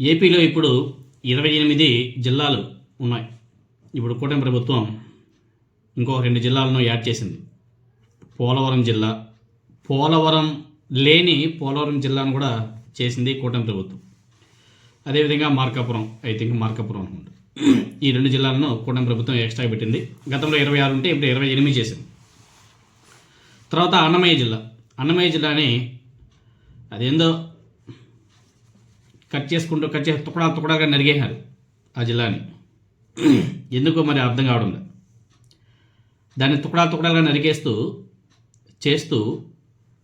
ఏపీలో ఇప్పుడు ఇరవై ఎనిమిది జిల్లాలు ఉన్నాయి. ఇప్పుడు కూటమి ప్రభుత్వం ఇంకో రెండు జిల్లాలను యాడ్ చేసింది. పోలవరం జిల్లా. పోలవరం లేని పోలవరం జిల్లాను కూడా చేసింది కూటమి ప్రభుత్వం. అదేవిధంగా మార్కాపురం ఐ థింక్ మార్కాపురం అనుకుంటా. ఈ రెండు జిల్లాలను కూటమి ప్రభుత్వం ఎక్స్ట్రా పెట్టింది. గతంలో ఇరవై ఆరు ఉంటే ఇప్పుడు ఇరవై ఎనిమిది చేసింది. తర్వాత అన్నమయ్య జిల్లా. అన్నమయ్య జిల్లాని అదేందో కట్ చేసుకుంటూ కట్ చేసి తుకడా తుకడాగా నరిగేశారు ఆ జిల్లాని. ఎందుకో మరి అర్థం కావడం లేదు. దాన్ని తుకడా తుకడాగా నరికేస్తూ చేస్తూ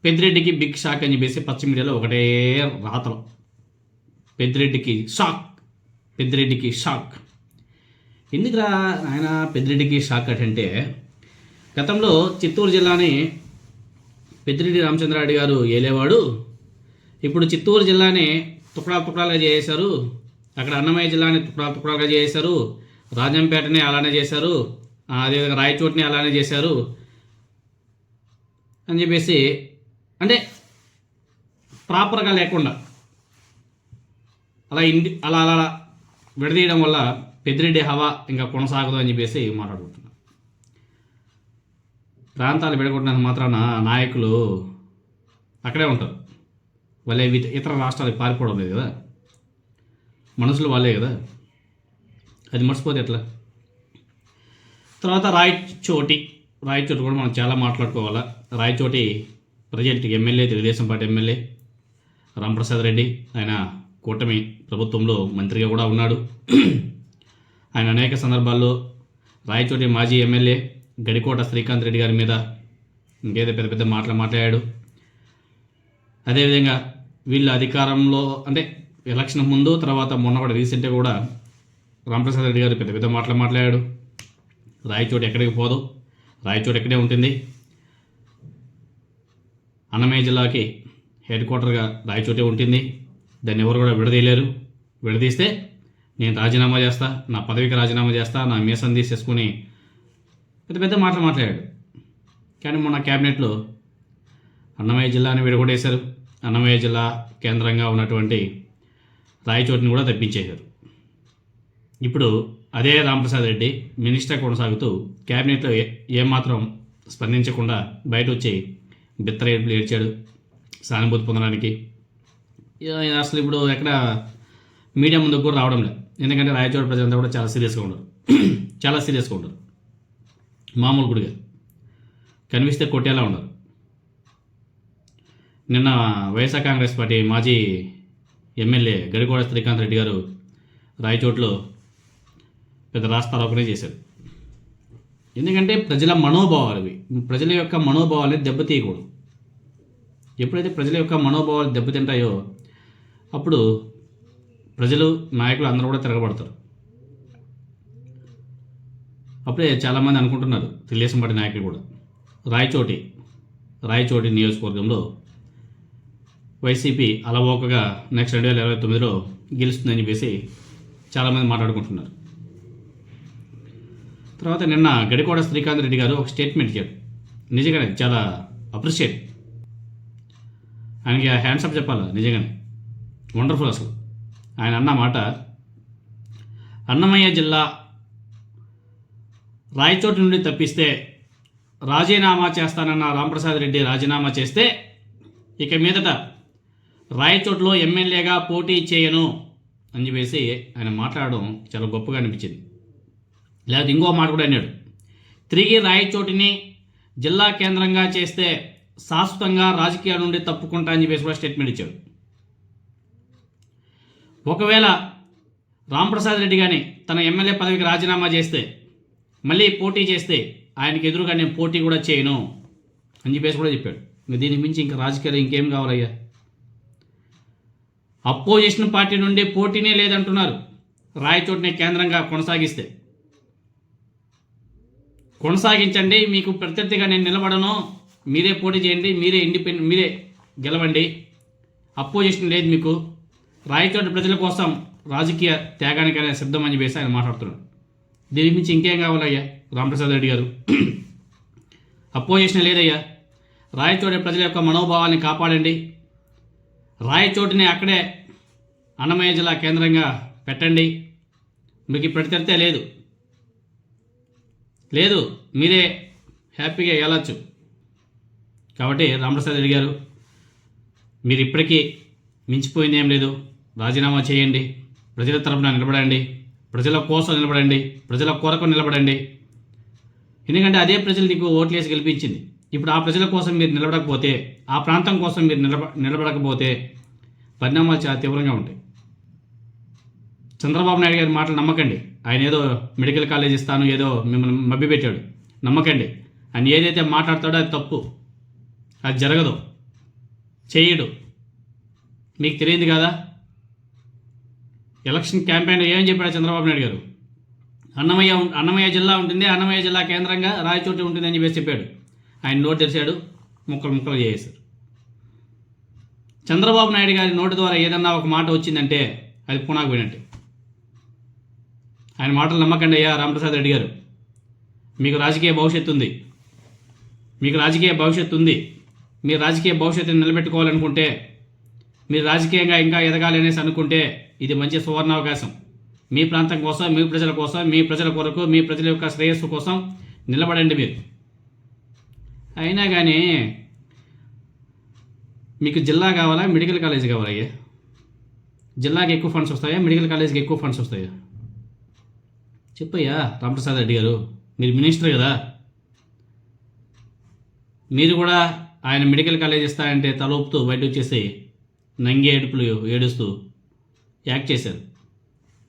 పెద్దిరెడ్డికి బిగ్ షాక్ అని చెప్పేసి పశ్చిమ మీడియాలో ఒకటే రాతలు. పెద్దిరెడ్డికి షాక్ పెద్దిరెడ్డికి షాక్. ఎందుకురా ఆయన పెద్దిరెడ్డికి షాక్ అంటే గతంలో చిత్తూరు జిల్లాని పెద్దిరెడ్డి రామచంద్రారెడ్డి గారు ఏలేవాడు ఇప్పుడు చిత్తూరు జిల్లాని తుకడాలు తుకడాలుగా చేశారు అక్కడ అన్నమయ్య జిల్లాని తుకడాలు తుకడాలుగా చేశారు రాజంపేటని అలానే చేశారు. అదేవిధంగా రాయచోటిని అలానే చేశారు. అని చెప్పేసి అంటే ప్రాపర్గా లేకుండా అలా ఇండి అలా అలా అలా విడదీయడం వల్ల పెద్దిరెడ్డి హవా ఇంకా కొనసాగదు అని చెప్పేసి మాట్లాడుకుంటున్నాను ప్రాంతాలు విడగొట్టినంత మాత్రాన నాయకులు అక్కడే ఉంటారు. వాళ్ళే వి- ఇతర రాష్ట్రాలకు పారిపోవడం లేదు కదా. మనుషులు వాళ్ళే కదా. అది మర్చిపోతే ఎట్లా? తర్వాత రాయచోటి రాయచోటి కూడా మనం చాలా మాట్లాడుకోవాలా. Rayachoti present MLA Telugu Desam party MLA Ramprasad Reddy. ఆయన కూటమి ప్రభుత్వంలో మంత్రిగా కూడా ఉన్నాడు. ఆయన అనేక సందర్భాల్లో రాయచోటి మాజీ ఎమ్మెల్యే గడికోట శ్రీకాంత్ రెడ్డి గారి మీద ఇంకేదో పెద్ద పెద్ద మాటలు మాట్లాడాడు. అదేవిధంగా వీళ్ళు అధికారంలో అంటే ఎలక్షన్ ముందు తర్వాత మొన్న కూడా రీసెంట్గా కూడా రామప్రసాద్ రెడ్డి గారు పెద్ద పెద్ద మాటలు మాట్లాడాడు. రాయచోటు ఎక్కడికి పోదు. రాయచోటు ఎక్కడే ఉంటుంది. అన్నమయ్య జిల్లాకి హెడ్ క్వార్టర్గా రాయచోటే ఉంటుంది. దాన్ని ఎవరు కూడా విడదీయలేరు. విడదీస్తే నేను రాజీనామా చేస్తా నా పదవికి రాజీనామా చేస్తా నా మీసం తీసేసుకుని పెద్ద పెద్ద మాటలు మాట్లాడాడు. కానీ మొన్న క్యాబినెట్లో అన్నమయ్య జిల్లాని విడగొట్టేశారు. అన్నమయ్య జిల్లా కేంద్రంగా ఉన్నటువంటి రాయచోటిని కూడా తప్పించేశారు. ఇప్పుడు అదే రామప్రసాద్ రెడ్డి మినిస్టర్ కొనసాగుతూ క్యాబినెట్లో ఏ ఏమాత్రం స్పందించకుండా బయట వచ్చి బిత్తరేట్లు ఏడ్చాడు సానుభూతి పొందడానికి. అసలు ఇప్పుడు ఎక్కడ మీడియా ముందుకు కూడా రావడం లేదు. ఎందుకంటే రాయచోటి ప్రజలంతా కూడా చాలా సీరియస్గా ఉండరు చాలా సీరియస్గా ఉండరు మామూలు గుడిగా. కనిపిస్తే కొట్టేలా ఉండరు నిన్న వైఎస్ఆర్ కాంగ్రెస్ పార్టీ మాజీ ఎమ్మెల్యే గడికోడ శ్రీకాంత్ రెడ్డి గారు రాయచోట్లో పెద్ద రాస్తారోకనే చేశారు. ఎందుకంటే ప్రజల మనోభావాలు ఇవి. ప్రజల యొక్క మనోభావాలని దెబ్బతీయకూడదు. ఎప్పుడైతే ప్రజల యొక్క మనోభావాలు దెబ్బతింటాయో అప్పుడు ప్రజలు నాయకులు అందరూ కూడా తిరగబడతారు. అప్పుడే చాలామంది అనుకుంటున్నారు తెలుగుదేశం పార్టీ నాయకులు కూడా. రాయచోటి రాయచోటి నియోజకవర్గంలో వైసీపీ అలవోకగా నెక్స్ట్ రెండు వేల ఇరవై తొమ్మిదిలో గెలుస్తుందని చెప్పేసి చాలామంది మాట్లాడుకుంటున్నారు. తర్వాత నిన్న గడికోడ శ్రీకాంత్ రెడ్డి గారు ఒక స్టేట్మెంట్ ఇచ్చారు. నిజంగానే చాలా అప్రిషియేట్. ఆయనకి హ్యాండ్సప్ చెప్పాలి? నిజంగానే. వండర్ఫుల్ అసలు. ఆయన అన్న మాట అన్నమయ్య జిల్లా రాయచోటు నుండి తప్పిస్తే రాజీనామా చేస్తానన్న రాంప్రసాద్ రెడ్డి రాజీనామా చేస్తే ఇక మీదట రాయచోట్లో ఎమ్మెల్యేగా పోటీ చేయను అని చెప్పేసి ఆయన మాట్లాడడం చాలా గొప్పగా అనిపించింది. లేకపోతే ఇంకో మాట కూడా అన్నాడు. తిరిగి రాయచోటిని జిల్లా కేంద్రంగా చేస్తే శాశ్వతంగా రాజకీయాల నుండి తప్పుకుంటా అని చెప్పేసి కూడా స్టేట్మెంట్ ఇచ్చాడు. ఒకవేళ రాంప్రసాద్ రెడ్డి కానీ తన ఎమ్మెల్యే పదవికి రాజీనామా చేస్తే మళ్ళీ పోటీ చేస్తే ఆయనకి ఎదురుగా నేను పోటీ కూడా చేయను అని చెప్పేసి కూడా చెప్పాడు. దీనికి మించి ఇంకా రాజకీయాలు ఇంకేం కావాలయ్యా? అపోజిషన్ పార్టీ నుండి పోటీనే లేదంటున్నారు. రాయచోటిని కేంద్రంగా కొనసాగిస్తే. కొనసాగించండి మీకు ప్రత్యర్థిగా నేను నిలబడను. మీరే పోటీ చేయండి మీరే ఇండిపెండెంట్ మీరే గెలవండి. అపోజిషన్ లేదు మీకు. రాయచోటి ప్రజల కోసం రాజకీయ త్యాగానికైనా సిద్ధం అని చెప్పేసి ఆయన మాట్లాడుతున్నాడు దీని మించి ఇంకేం కావాలయ్యా? రామప్రసాద్ రెడ్డి గారు. అపోజిషన్ లేదయ్యా. రాయచోటి ప్రజల యొక్క మనోభావాన్ని కాపాడండి. రాయచోటిని అక్కడే అన్నమయ్య జిల్లా కేంద్రంగా పెట్టండి. మీకు ఇప్పుడు తెరితే లేదు. లేదు మీరే హ్యాపీగా వెళ్ళచ్చు కాబట్టి రామప్రసాద్ రెడ్డి గారు మీరు ఇప్పటికీ మించిపోయింది ఏం లేదు. రాజీనామా చేయండి. ప్రజల తరపున నిలబడండి. ప్రజల కోసం నిలబడండి. ప్రజల కొరకు నిలబడండి. ఎందుకంటే అదే ప్రజలు నీకు ఓట్లేసి గెలిపించింది. ఇప్పుడు ఆ ప్రజల కోసం మీరు నిలబడకపోతే ఆ ప్రాంతం కోసం మీరు నిలబ నిలబడకపోతే పరిణామాలు చాలా తీవ్రంగా ఉంటాయి. చంద్రబాబు నాయుడు గారి మాటలు నమ్మకండి. ఆయన ఏదో మెడికల్ కాలేజ్ ఇస్తాను ఏదో మిమ్మల్ని మభ్యపెట్టాడు. నమ్మకండి. ఆయన ఏదైతే మాట్లాడతాడో అది తప్పు. అది జరగదు. చేయడు. మీకు తెలియదు కదా? ఎలక్షన్ క్యాంపెయిన్ ఏం చెప్పాడు చంద్రబాబు నాయుడు గారు? అన్నమయ్య అన్నమయ్య జిల్లా ఉంటుంది అన్నమయ్య జిల్లా కేంద్రంగా రాయచోటి ఉంటుంది అని చెప్పేసి చెప్పాడు. ఆయన నోటు తెరిచాడు ముక్కలు ముక్కలు చేసేశారు. చంద్రబాబు నాయుడు గారి నోటి ద్వారా ఏదన్నా ఒక మాట వచ్చిందంటే అది పునాకు పోయినట్టే. ఆయన మాటలు నమ్మకండి అయ్యా రామప్రసాద్ రెడ్డి గారు. మీకు రాజకీయ భవిష్యత్తు ఉంది. మీకు రాజకీయ భవిష్యత్తు ఉంది. మీరు రాజకీయ భవిష్యత్తుని నిలబెట్టుకోవాలనుకుంటే మీరు రాజకీయంగా ఇంకా ఎదగాలి అనేసి అనుకుంటే ఇది మంచి సువర్ణావకాశం. మీ ప్రాంతం కోసం మీ ప్రజల కోసం మీ ప్రజల కొరకు మీ ప్రజల యొక్క శ్రేయస్సు కోసం నిలబడండి మీరు. అయినా కానీ మీకు జిల్లా కావాలా మెడికల్ కాలేజ్ కావాలా అయ్యా? జిల్లాకి ఎక్కువ ఫండ్స్ వస్తాయా మెడికల్ కాలేజ్కి ఎక్కువ ఫండ్స్ వస్తాయా? చెప్పయ్యా రామప్రసాద్ రెడ్డి గారు మీరు మినిస్టర్ కదా. మీరు కూడా ఆయన మెడికల్ కాలేజ్ ఇస్తాయంటే తలూపుతూ బయట వచ్చేసి నంగి ఏడుపులు ఏడుస్తూ యాక్ట్ చేశారు.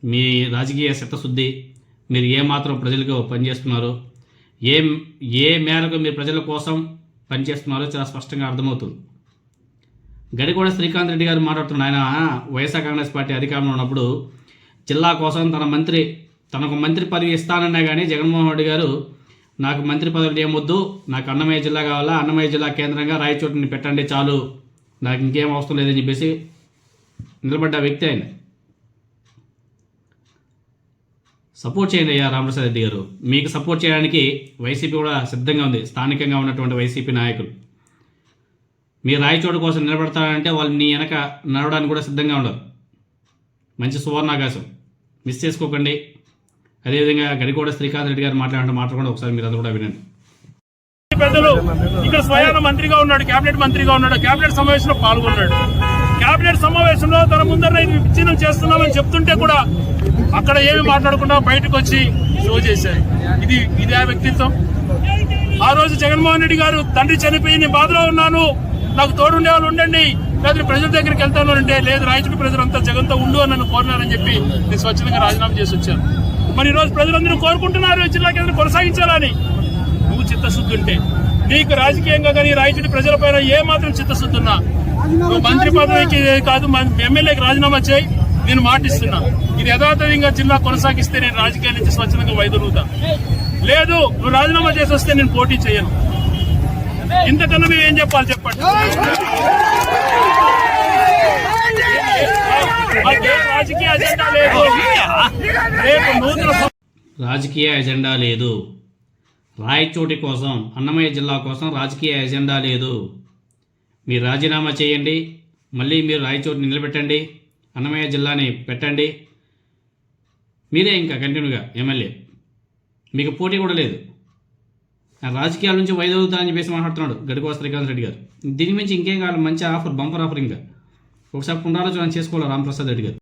మీ రాజకీయ శతశుద్ధి మీరు ఏమాత్రం ప్రజలకు పనిచేస్తున్నారో ఏ ఏ మేరకు మీరు ప్రజల కోసం పనిచేస్తున్నారో చాలా స్పష్టంగా అర్థమవుతుంది. గడికోడ శ్రీకాంత్ రెడ్డి గారు మాట్లాడుతున్న ఆయన వైఎస్ఆర్ కాంగ్రెస్ పార్టీ అధికారంలో ఉన్నప్పుడు జిల్లా కోసం తన మంత్రి తనకు మంత్రి పదవి ఇస్తానన్నా కానీ జగన్మోహన్ రెడ్డి గారు నాకు మంత్రి పదవి ఏమొద్దు నాకు అన్నమయ్య జిల్లా కావాలా అన్నమయ్య జిల్లా కేంద్రంగా రాయచోటిని పెట్టండి చాలు నాకు ఇంకేం అవసరం లేదని చెప్పేసి నిలబడ్డ వ్యక్తి ఆయన. సపోర్ట్ చేయండి అయ్యా రామప్రసాద్ రెడ్డి గారు. మీకు సపోర్ట్ చేయడానికి వైసీపీ కూడా సిద్ధంగా ఉంది. స్థానికంగా ఉన్నటువంటి వైసీపీ నాయకులు. మీరు రాయచోటు కోసం నిలబడతారంటే వాళ్ళు నీ వెనక నడవడానికి కూడా సిద్ధంగా ఉండరు. మంచి సువర్ణాకాశం. మిస్ చేసుకోకండి. అదేవిధంగా గడికోడ శ్రీకాంత్ రెడ్డి గారు మాట్లాడిన మాట కూడా ఒకసారి మీరు అది కూడా వినండి. పెద్దలు ఇక్కడ స్వయాన మంత్రిగా ఉన్నాడు కేబినెట్ మంత్రిగా ఉన్నాడు కేబినెట్ సమావేశంలో పాల్గొన్నాడు. కేబినెట్ సమావేశంలో తన ముందర విచ్ఛిన్నం చేస్తున్నామని చెప్తుంటే కూడా అక్కడ ఏమి మాట్లాడకుండా బయటకు వచ్చి షో చేశారు. ఇది ఆ వ్యక్తిత్వం. ఆ రోజు జగన్మోహన్ రెడ్డి గారు తండ్రి చనిపోయి నేను బాధలో ఉన్నాను. నాకు తోడుండే వాళ్ళు ఉండండి. లేదా ప్రజల దగ్గరికి వెళ్తాను అంటే లేదు రాయచూడి ప్రజలంతా జగన్తో ఉండు అని నన్ను కోరినారని చెప్పి నేను స్వచ్ఛందంగా రాజీనామా చేసి వచ్చాను. మరి ఈరోజు ప్రజలందరూ కోరుకుంటున్నారు జిల్లా కేంద్రం కొనసాగించాలని. నువ్వు చిత్తశుద్ధి ఉంటే నీకు రాజకీయంగా కానీ రాయచూడి ప్రజలపైన ఏ మాత్రం చిత్తశుద్ధి ఉన్నా నువ్వు మంత్రి పదవికి కాదు ఎమ్మెల్యేకి రాజీనామా చేయి. నేను మాటిస్తున్నా. ఇది యథాతథంగా జిల్లా కొనసాగిస్తే నేను రాజకీయాల నుంచి స్వచ్ఛందంగా వైదొలుగుతా. లేదు నువ్వు రాజీనామా చేసి వస్తే నేను పోటీ చేయను. ఇంతకన్నా మేము ఏం చెప్పాలి చెప్పండి? రాజకీయ లేదు. రేపు నూతన రాజకీయ ఎజెండా లేదు. రాయచోటి కోసం అన్నమయ్య జిల్లా కోసం రాజకీయ ఎజెండా లేదు. మీరు రాజీనామా చేయండి మళ్ళీ మీరు రాయచోటిని నిలబెట్టండి. అన్నమయ్య జిల్లాని పెట్టండి. మీరే ఇంకా కంటిన్యూగా ఎమ్మెల్యే. మీకు పోటీ కూడా లేదు. ఆ రాజకీయాల నుంచి వైదొలుగుతానని చెప్పేసి మాట్లాడుతున్నాడు గడికోవ శ్రీకాంత్ రెడ్డి గారు. దీని మించి ఇంకేం కావాలి? మంచి ఆఫర్ బంపర్ ఆఫర్ ఇంకా. ఒకసారి పునరాలోచన చేసుకోవాలి రామప్రసాద్ రెడ్డి గారు?